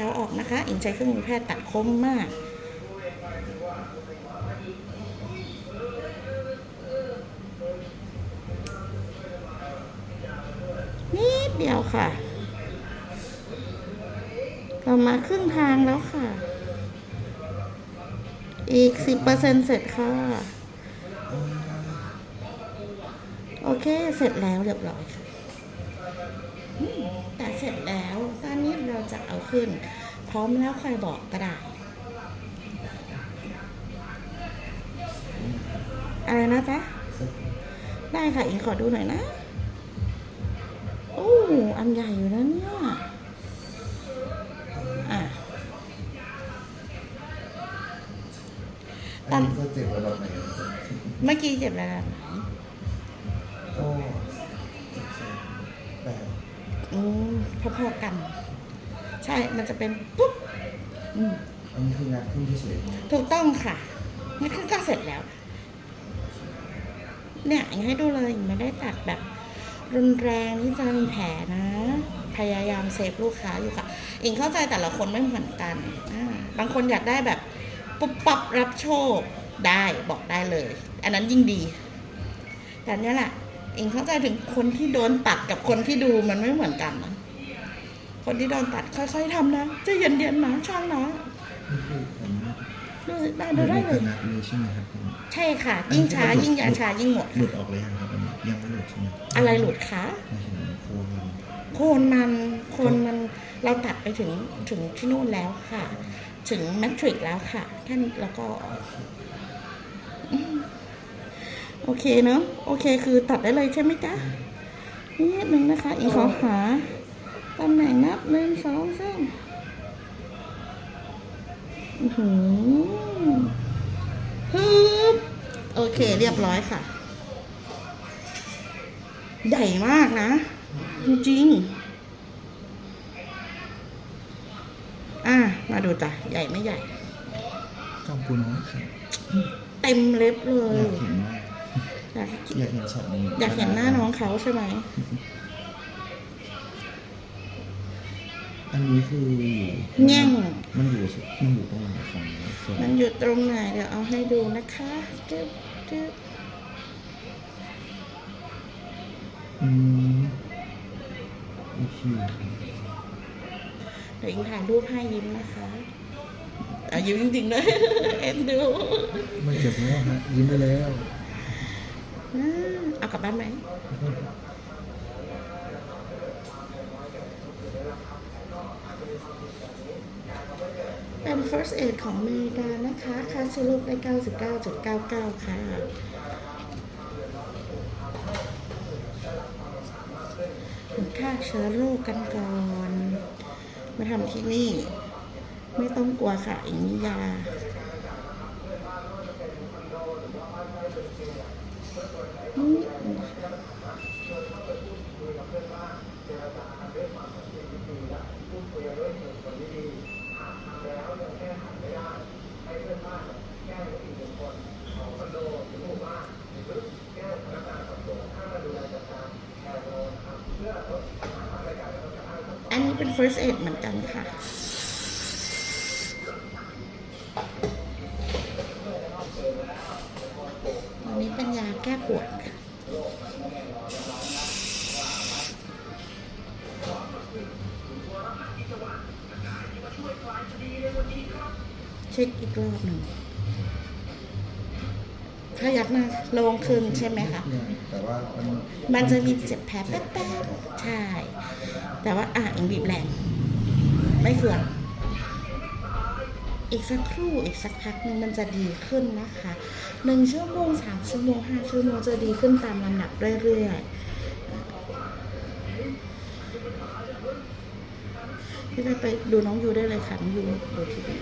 เท้าออกนะคะ อิงใช้เครื่องมือแพทย์ตัดคมมาก นิดเดียวค่ะ เรามาครึ่งทางแล้วค่ะ อีกสิบเปอร์เซ็นเสร็จค่ะ โอเค เสร็จแล้วเรียบร้อยค่ะ แต่เสร็จแล้วตอนนี้เราจะเอาขึ้น พร้อมแล้วใครบอกก็ได้ อะไรนะจ๊ะ ได้ค่ะอิงขอดูหน่อยนะ โอ้ อันใหญ่อยู่นะเนี่ยอะอันนี้จะเจ็บระดับไหนครับเมื่อกี้เจ็บระดับไหนก็สิบส องแปดอืมพอๆกัน ใช่มันจะเป็นปุ๊บอืมอันนี้คืองัดขึ้นเฉยถูกต้องค่ะนี่คือก็เสร็จแล้ว เนี่ยอิงให้ดูเลยอิงไม่ได้ตัดแบบ รุนแรงที่จะมีแผลนะ พยายามเซฟลูกค้าอยู่ค่ะอิงเข้าใจแต่ละคนไม่เหมือนกันอ่าบางคนอยากได้แบบปุ๊บปั๊บรับโชคได้บอกได้เลย อันนั้นยิ่งดี แต่เนี่ยแหละ อิงเข้าใจถึงคนที่โดนตัดกับคนที่ดูมันไม่เหมือนกันนะคนที่โดนตัดค่อยๆทำนะใจะเย็นๆนะช่างนะๆนี่คือผมดูสิได้ดูได้เลยงัดเลยใช่ไหมครับผมใช่ค่ะ ยิ่งช้ายิ่งยาชายิ่งหมดหลุดออกเลยยังครับอันนี้ยังไม่หลุดใช่ไหมอะไรหลุดคะไม่ใช่โคนมันโคนมันโคนมันเราตัดไปถึงถึงที่นู่นแล้วค่ะ ถึงแมทริกแล้วค่ะแค่นี้แล้วก็อืม โอเคเนาะโอเคคือตัดได้เลยใช่ไหมจ๊ะนิดนึงนะคะอีกขอหาตำแหน่งนับหนึ่งสองสามอื้อหือฮึบโอเคเรียบร้อยค่ะ ใหญ่มากนะ จริงๆอะมาดูจ้ะใหญ่ไม่ใหญ่ จอมปูน้อยครับเต็มเล็บเลอยยากเห็นมาก อยากอยากเห็นช็อตนี้อยากเห็นหน้าน้องเขาใช่ไหม อันนี้คืออยู่แง่ง มันอยู่มันอยู่ตรงไหนของส่วนมันอยู่ตรงไหนเดี๋ยวเอาให้ดูนะคะจึ๊บจึ๊บอืมโอเคเดี๋ยวอิงถ่ายรูปให้ยิ้มนะคะอะยิ้มจริงๆเลยเอ็นดู ไม่เจ็บแล้วฮะยิ้มไปแล้ว อ่าเอากลับบ้านไหมเป็น first aid ของอเมริกานะคะค่าเชื้อโรคได้ 99.99 ค่ะ ค่าเชื้อโรคกันก่อน มาทำที่นี่ ไม่ต้องกลัวค่ะอิงมียา อันนี้เป็น first aid เหมือนกันค่ะ อันนี้เป็นยา แก้ปวดค่ะเช็คอีกรอบหนึ่งถ้ายักหน้าโลงขึ้นใช่ไหมคะ แต่ว่ามันมันจะมีเจ็บแผลแป๊บๆ ใช่ แต่ว่าอะอิงบีบแรง ไม่เฟื่อง อีกสักครู่อีกสักพักหนึงมันจะดีขึ้นนะคะหนึ่งชั่วโมงสามชั่วโมงห้าชั่วโมงจะดีขึ้นตามลำดับเรื่อยๆที่ได้ไปดูน้องยูได้เลยค่ะน้องยูดูทีวี